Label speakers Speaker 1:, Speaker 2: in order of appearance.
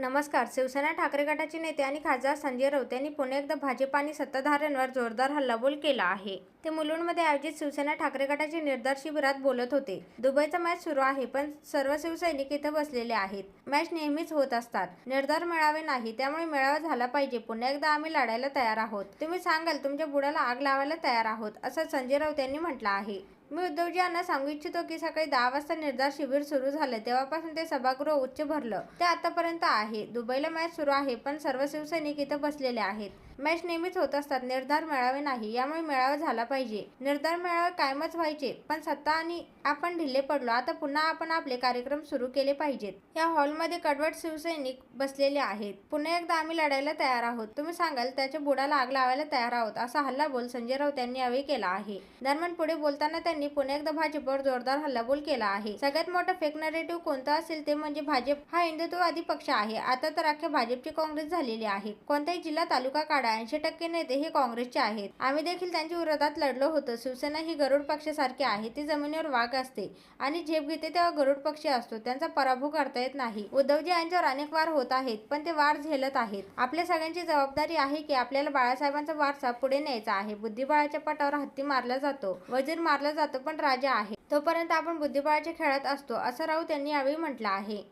Speaker 1: नमस्कार. शिवसेना ठाकरे गटाचे नेते आणि खासदार संजय राऊत यांनी पुन्हा एकदा भाजप आणि सत्ताधाऱ्यांवर जोरदार हल्लाबोल केला आहे. ते मुलुंडमध्ये आयोजित शिवसेना ठाकरे गटाचे निर्धार शिबिरात बोलत होते. दुबईचा मॅच सुरू आहे पण सर्व शिवसैनिक इथं बसलेले आहेत. मॅच नेहमीच होत असतात. निर्धार मिळावे नाही त्यामुळे मेळावा झाला पाहिजे. पुन्हा एकदा आम्ही लढायला तयार आहोत. तुम्ही सांगाल तुमच्या बुडाला आग लावायला तयार आहोत असं संजय राऊत यांनी म्हटलं आहे. मी उद्धवजी यांना सांगू इच्छितो की सकाळी दहा वाजता निर्धार शिबिर सुरू झालं. तेव्हापासून ते सभागृह उच्च भरलं. ते आतापर्यंत आहे. दुबईला मॅच सुरू आहे पण सर्व शिवसैनिक इथं बसलेले आहेत. मॅच नेहमीच होत असतात. निर्धार मेळावे नाही. यामुळे मेळावा झाला पाहिजे. निर्धार मेळावे कायमच व्हायचे पण सत्ता आणि आपण ढिल्ले पडलो. आता पुन्हा आपण आपले कार्यक्रम सुरू केले पाहिजेत. या हॉलमध्ये कडवट शिवसैनिक बसलेले आहेत. पुन्हा एकदा आम्ही लढायला तयार आहोत. तुम्ही सांगाल त्याच्या बुडाला आग लावायला तयार आहोत असा हल्ला बोल संजय राऊत यांनी यावेळी केला आहे. दरम्यान पुढे बोलताना त्यांनी पुन्हा एकदा भाजपवर जोरदार हल्लाबोल केला आहे. सगळ्यात मोठा फेक नरेटिव्ह कोणता असेल ते म्हणजे भाजप. हा हिंदुत्ववादी पक्ष आहे. आता तर अख्ख्या भाजपची काँग्रेस झालेली आहे. कोणताही जिल्हा तालुका काढा ऐंशी टक्के नेते हे काँग्रेसचे आहेत. आम्ही देखील त्यांच्या विरोधात लढलो होतो. शिवसेना ही गरुड पक्षासारखी आहे. ती जमिनीवर वाघ असते आणि झेप घेते तेव्हा गरुड पक्षी असतो. त्यांचा पराभव करता येत नाही. उद्धवजी यांच्यावर अनेक वार होत आहेत पण ते वार झेलत आहेत. आपल्या सगळ्यांची जबाबदारी आहे की आपल्याला बाळासाहेबांचा वारसा पुढे न्यायचा आहे. बुद्धिबळाच्या पटावर हत्ती मारला जातो. वजीर मारला जातो. जातो पण राजा आहे. तोपर्यंत आपण बुद्धिबळाच्या खेळात असतो असं राऊत यांनी यावेळी म्हटलं आहे.